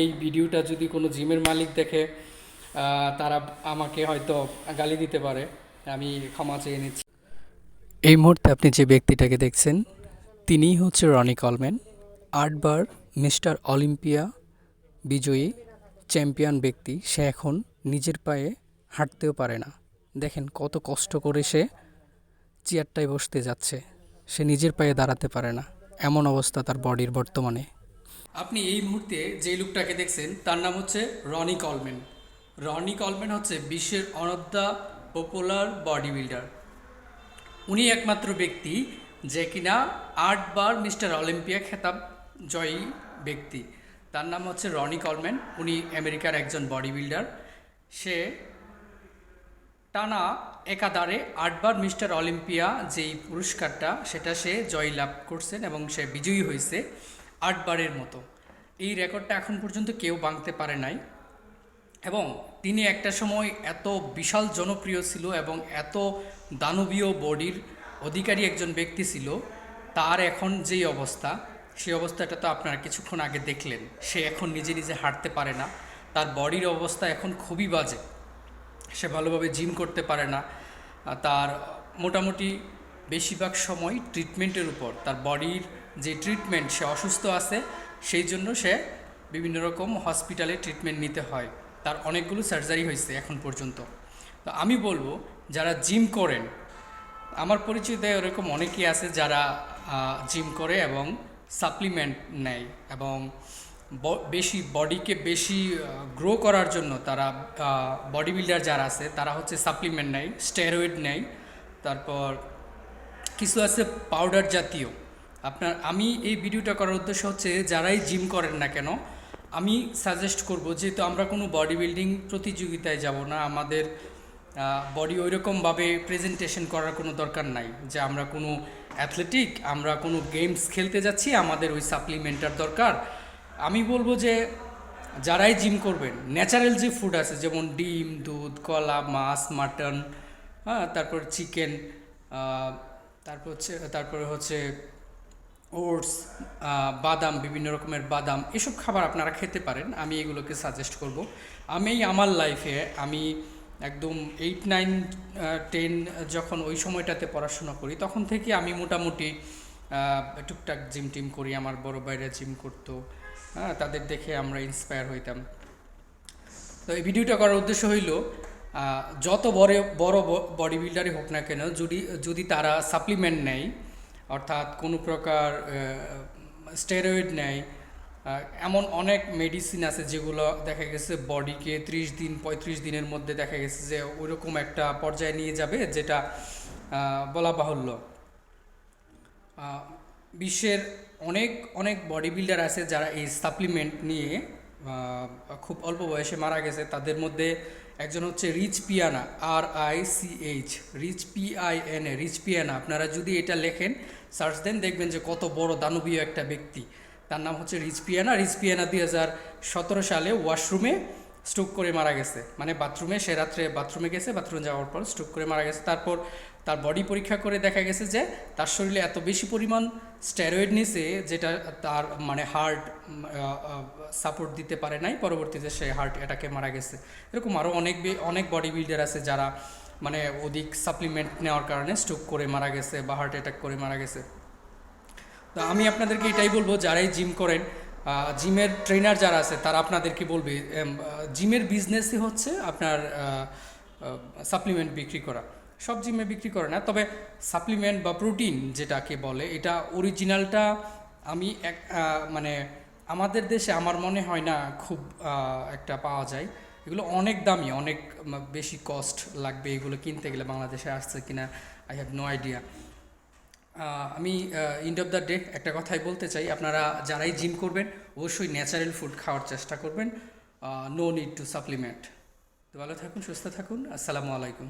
এই ভিডিওটা যদি কোনো জিমের মালিক দেখে তারা আমাকে হয়তো গালি দিতে পারে। আমি ক্ষমা চেয়ে নিচ্ছি। এই মুহূর্তে আপনি যে ব্যক্তিটাকে দেখছেন, তিনিই হচ্ছে রনি কলম্যান, আটবার মিস্টার অলিম্পিয়া বিজয়ী চ্যাম্পিয়ন ব্যক্তি। সে এখন নিজের পায়ে হাঁটতেও পারে না। দেখেন কত কষ্ট করে সে চেয়ারটায় বসতে যাচ্ছে। সে নিজের পায়ে দাঁড়াতে পারে না। এমন অবস্থা তার বডির বর্তমানে। আপনি এই মুহূর্তে যে লোকটাকে দেখছেন, তার নাম হচ্ছে রনি কলম্যান। রনি কলম্যান হচ্ছে বিশ্বের অনদ্যা পপুলার বডি বিল্ডার উনি একমাত্র ব্যক্তি যে কিনা আটবার মিস্টার অলিম্পিয়া খেতাব জয়ী ব্যক্তি। তার নাম হচ্ছে রনি কলম্যান। উনি আমেরিকার একজন বডি বিল্ডার সে টানা একাধারে আটবার মিস্টার অলিম্পিয়া যেই পুরস্কারটা, সেটা সে জয় লাভ করছেন এবং সে বিজয়ী হয়েছে। আটবারের মতো। এই রেকর্ডটা এখন পর্যন্ত কেউ ভাঙতে পারে নাই। এবং তিনি একটা সময় এত বিশাল জনপ্রিয় ছিল এবং এত দানবীয় বডির অধিকারী একজন ব্যক্তি ছিল, তার এখন যেই অবস্থা, সেই অবস্থাটা তো আপনারা কিছুক্ষণ আগে দেখলেন। সে এখন নিজে নিজে হাঁটতে পারে না। তার বডির অবস্থা এখন খুবই বাজে। সে ভালোভাবে জিম করতে পারে না। তার মোটামুটি বেশিরভাগ সময় ট্রিটমেন্টের উপর, তার বডির যে ট্রিটমেন্ট সে অসুস্থ আছে, সেই জন্য সে বিভিন্ন রকম হসপিটালে ট্রিটমেন্ট নিতে হয়। তার অনেকগুলো সার্জারি হয়েছে এখন পর্যন্ত। তো আমি বলব, যারা জিম করেন, আমার পরিচিত এরকম অনেকেই আছে যারা জিম করে এবং সাপ্লিমেন্ট নেয় এবং বেশি বডিকে বেশি গ্রো করার জন্য তারা বডি বিল্ডার যারা আছে, তারা হচ্ছে সাপ্লিমেন্ট নেয় স্টেরয়েড নেয়, তারপর কিছু আছে পাউডার জাতীয়। আপনার, আমি এই ভিডিওটা করার উদ্দেশ্য হচ্ছে যারাই জিম করেন না কেন, আমি সাজেস্ট করব যেহেতু আমরা কোনো বডি বিল্ডিং প্রতিযোগিতায় যাব না, আমাদের বডি ওইরকমভাবে প্রেজেন্টেশন করার কোনো দরকার নাই। যে আমরা কোনো অ্যাথলেটিক আমরা কোনো গেমস খেলতে যাচ্ছি, আমাদের ওই সাপ্লিমেন্টার দরকার। আমি বলব যে যারাই জিম করবেন ন্যাচারাল যে ফুড আছে, যেমন ডিম, দুধ, কলা, মাছ, মাটন হ্যাঁ তারপর চিকেন তারপর হচ্ছে, তারপরে হচ্ছে ওটস বাদাম, বিভিন্ন রকমের বাদাম, এসব খাবার আপনারা খেতে পারেন। আমি এগুলোকে সাজেস্ট করব। আমি আমার লাইফে আমি একদম এইট নাইন টেন যখন ওই সময়টাতে পড়াশোনা করি, তখন থেকে আমি মোটামুটি টুকটাক জিম টিম করি, আমার বড় বাইরে জিম করতো হ্যাঁ তাদের দেখে আমরা ইন্সপায়ার হইতাম। তো এই ভিডিওটা করার উদ্দেশ্য হইল যত বড় বড় বডি বিল্ডারই হোক না কেন, যদি যদি তারা সাপ্লিমেন্ট নেয় অর্থাৎ কোনো প্রকার স্টেরয়েড নেয় এমন অনেক মেডিসিন আছে যেগুলো দেখা গেছে বডিকে ত্রিশ দিন, পঁয়ত্রিশ দিনের মধ্যে দেখা গেছে যে ওইরকম একটা পর্যায়ে নিয়ে যাবে যেটা বলা বাহুল্য। বিশ্বের অনেক অনেক বডি বিল্ডার আছে যারা এই সাপ্লিমেন্ট নিয়ে খুব অল্প বয়সে মারা গেছে। তাদের মধ্যে একজন হচ্ছে Rich Piana R I C H Rich P I N A Rich Piana. আপনারা যদি এটা লেখেন, সার্চ দেন, দেখবেন যে কত বড় দানবীয় একটা ব্যক্তি। তার নাম হচ্ছে রিচ পিয়ানা। রিচ পিয়ানা দুই হাজার সতেরো সালে ওয়াশরুমে স্ট্রোক করে মারা গেছে। মানে বাথরুমে, সে রাত্রে বাথরুমে গেছে, বাথরুমে যাওয়ার পর স্ট্রোক করে মারা গেছে। তারপর তার বডি পরীক্ষা করে দেখা গেছে যে তার শরীরে এত বেশি পরিমাণ স্টেরয়েড নিছে যেটা তার মানে হার্ট সাপোর্ট দিতে পারে নাই। পরবর্তীতে সে হার্ট অ্যাটাকে মারা গেছে। এরকম আরও অনেক অনেক বডি বিল্ডার আছে যারা মানে অধিক সাপ্লিমেন্ট নেওয়ার কারণে স্ট্রোক করে মারা গেছে বা হার্ট অ্যাটাক করে মারা গেছে। তো আমি আপনাদেরকে এটাই বলব, যারাই জিম করেন জিমের ট্রেনার যারা আছে, তারা আপনাদেরকে বলবে? জিমের বিজনেসই হচ্ছে আপনার সাপ্লিমেন্ট বিক্রি করা। সব জিমে বিক্রি করে না, তবে সাপ্লিমেন্ট বা প্রোটিন যেটাকে বলে, এটা অরিজিনালটা আমি এক মানে আমাদের দেশে আমার মনে হয় না খুব একটা পাওয়া যায়। এগুলো অনেক দামি, অনেক বেশি কস্ট লাগবে এগুলো কিনতে গেলে বাংলাদেশে আসছে কিনা আই হ্যাভ নো আইডিয়া আমি এন্ড অফ দ্য ডে একটা কথাই বলতে চাই। আপনারা যারাই জিম করবেন, অবশ্যই ন্যাচারাল ফুড খাওয়ার চেষ্টা করবেন। নো নিড টু সাপ্লিমেন্ট তো ভালো থাকুন, সুস্থ থাকুন। আসসালামু আলাইকুম।